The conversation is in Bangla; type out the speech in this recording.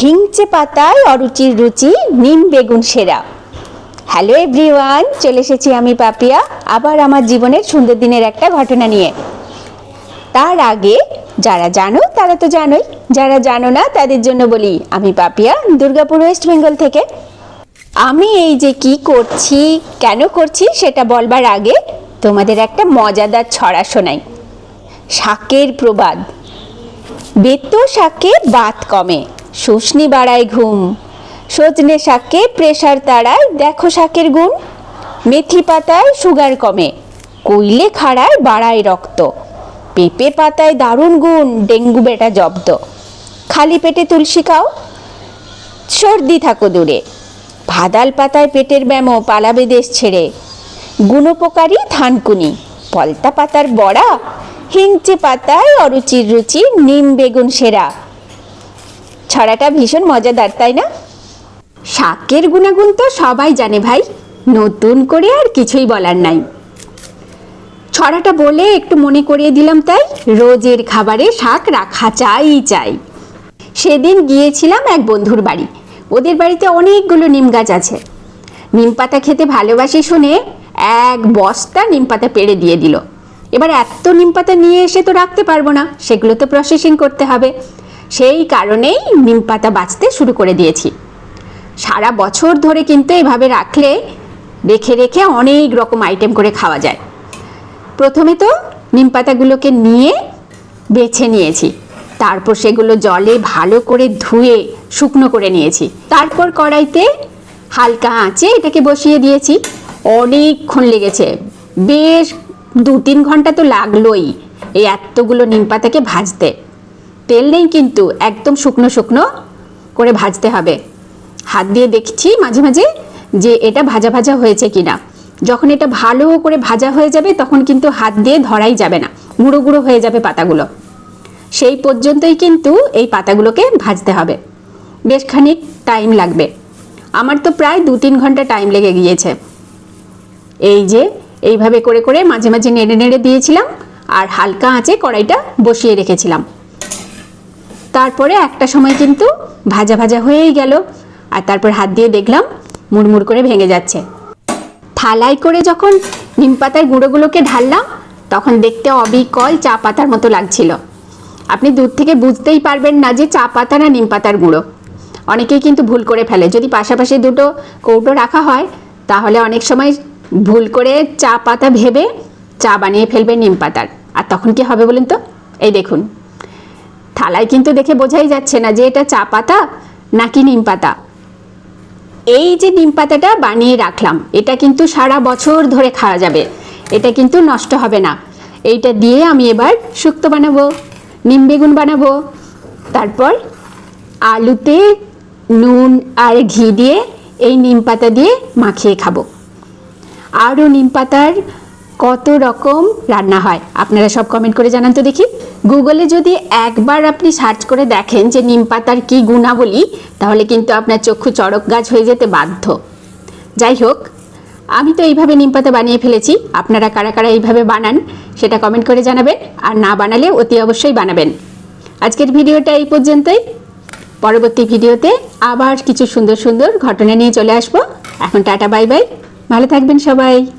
হিংচে পাতায় অরুচির রুচি, নিম বেগুন সেরা। হ্যালো এভরিওয়ান চলে এসেছি আমি পাপিয়া, আবার আমার জীবনের সুন্দর দিনের একটা ঘটনা নিয়ে। তার আগে, যারা জানো, তারা তো জানোই। যারা জানো না, তাদের জন্য বলি, আমি পাপিয়া, দুর্গাপুর, ওয়েস্ট বেঙ্গল থেকে। আমি এই যে কি করছি, কেন করছি, সেটা বলবার আগে তোমাদের একটা মজাদার ছড়া শোনাই। শাকের প্রবাদ। বেতো শাকে বাত কমে। শুষ্নি বাড়ায় ঘুম। সজনে শাকে প্রেশার তাড়ায়, দেখো শাকের গুণ। মেথি পাতায় সুগার কমে, কইলে খাড়ায় বাড়ায় রক্ত। পেঁপে পাতায় দারুণ গুণ, ডেঙ্গু বেটা জব্দ। খালি পেটে তুলসী খাও, সর্দি থাকো দূরে। ভাদাল পাতায় পেটের ব্যামো, পালাবে দেশ ছেড়ে। গুণোপকারী থানকুনি, পলতা পাতার বড়া, হিংচে পাতায় অরুচির রুচি, নিম বেগুন সেরা। ছড়াটা ভীষণ মজাদার, তাই না? শাকের গুণাগুণ তো সবাই জানে ভাই, নতুন করে আর কিছুই বলার নাই। ছড়াটা বলে একটু মনে করিয়ে দিলাম তাই, রোজের খাবারে শাক রাখা চাই চাই। সেদিন গিয়েছিলাম এক বন্ধুর বাড়ি, ওদের বাড়িতে অনেকগুলো নিম গাছ আছে। নিম পাতা খেতে ভালোবাসি শুনে এক বস্তা নিম পাতা পেড়ে দিয়ে দিল। এবার এত নিম পাতা নিয়ে এসে তো রাখতে পারব না, সেগুলো তো প্রসেসিং করতে হবে। সেই কারণেই নিম পাতা বাঁচতে শুরু করে দিয়েছি। সারা বছর ধরে কিন্তু এভাবে রাখলে রেখে রেখে অনেক রকম আইটেম করে খাওয়া যায়। প্রথমে তো নিম পাতাগুলোকে নিয়ে বেছে নিয়েছি। তারপর সেগুলো জলে ভালো করে ধুয়ে শুকনো করে নিয়েছি। তারপর কড়াইতে হালকা আঁচে এটাকে বসিয়ে দিয়েছি। অনেকক্ষণ লেগেছে। বেশ দু তিন ঘণ্টা তো লাগলোই এই এতগুলো নিম পাতাকে ভাজতে। তেল নেই কিন্তু একদম শুকনো শুকনো করে ভাজতে হবে। হাত দিয়ে দেখছি মাঝে মাঝে যে এটা ভাজা ভাজা হয়েছে কিনা। যখন এটা ভালো করে ভাজা হয়ে যাবে তখন কিন্তু হাত দিয়ে ধরাই যাবে না। গুঁড়ো গুঁড়ো হয়ে যাবে পাতাগুলো। সেই পর্যন্তই কিন্তু এই পাতাগুলোকে ভাজতে হবে। বেশ খানিক টাইম লাগবে। আমার তো প্রায় দু তিন ঘণ্টা টাইম লেগে গিয়েছে। এই যে, এইভাবে করে করে মাঝে মাঝে নেড়ে নেড়ে দিয়েছিলাম আর হালকা আঁচে কড়াইটা বসিয়ে রেখেছিলাম। তারপরে একটা সময় কিন্তু ভাজা ভাজা হয়েই গেল। আর তারপর হাত দিয়ে দেখলাম মুড়মুড় করে ভেঙে যাচ্ছে। থালায় করে যখন নিম পাতার গুঁড়োগুলোকে ঢাললাম, তখন দেখতে অবিকল চা পাতার মতো লাগছিল। আপনি দূর থেকে বুঝতেই পারবেন না যে চা পাতা না নিম পাতার গুঁড়ো। অনেকেই কিন্তু ভুল করে ফেলে। যদি পাশাপাশি দুটো কৌটো রাখা হয়, তাহলে অনেক সময় ভুল করে চা পাতা ভেবে চা বানিয়ে ফেলবে নিম পাতার। আর তখন কি হবে বলুন তো? এই দেখুন। থালায় কিন্তু দেখে বোঝাই যাচ্ছে না যে এটা চা পাতা নাকি নিম পাতা। এই যে নিম পাতাটা বানিয়ে রাখলাম, এটা কিন্তু সারা বছর ধরে খাওয়া যাবে। এটা কিন্তু নষ্ট হবে না। এইটা দিয়ে আমি এবার শুক্তো বানাবো, নিম বেগুন বানাবো, তারপর আলুতে নুন আর ঘি দিয়ে এই নিম পাতা দিয়ে মাখিয়ে খাব। আরও নিম পাতার কত রকম রান্না হয়, আপনারা সব কমেন্ট করে জানান তো দেখি। গুগলে যদি একবার আপনি সার্চ করে দেখেন যে নিম পাতার কী গুণাবলী, তাহলে কিন্তু আপনার চক্ষু চড়ক গাছ হয়ে যেতে বাধ্য। যাই হোক, আমি তো এইভাবে নিম পাতা বানিয়ে ফেলেছি। আপনারা কারা কারা এইভাবে বানান, সেটা কমেন্ট করে জানাবেন। আর না বানালে অতি অবশ্যই বানাবেন। আজকের ভিডিওটা এই পর্যন্তই। পরবর্তী ভিডিওতে আবার কিছু সুন্দর সুন্দর ঘটনা নিয়ে চলে আসব। এখন টাটা, বাই বাই। ভালো থাকবেন সবাই।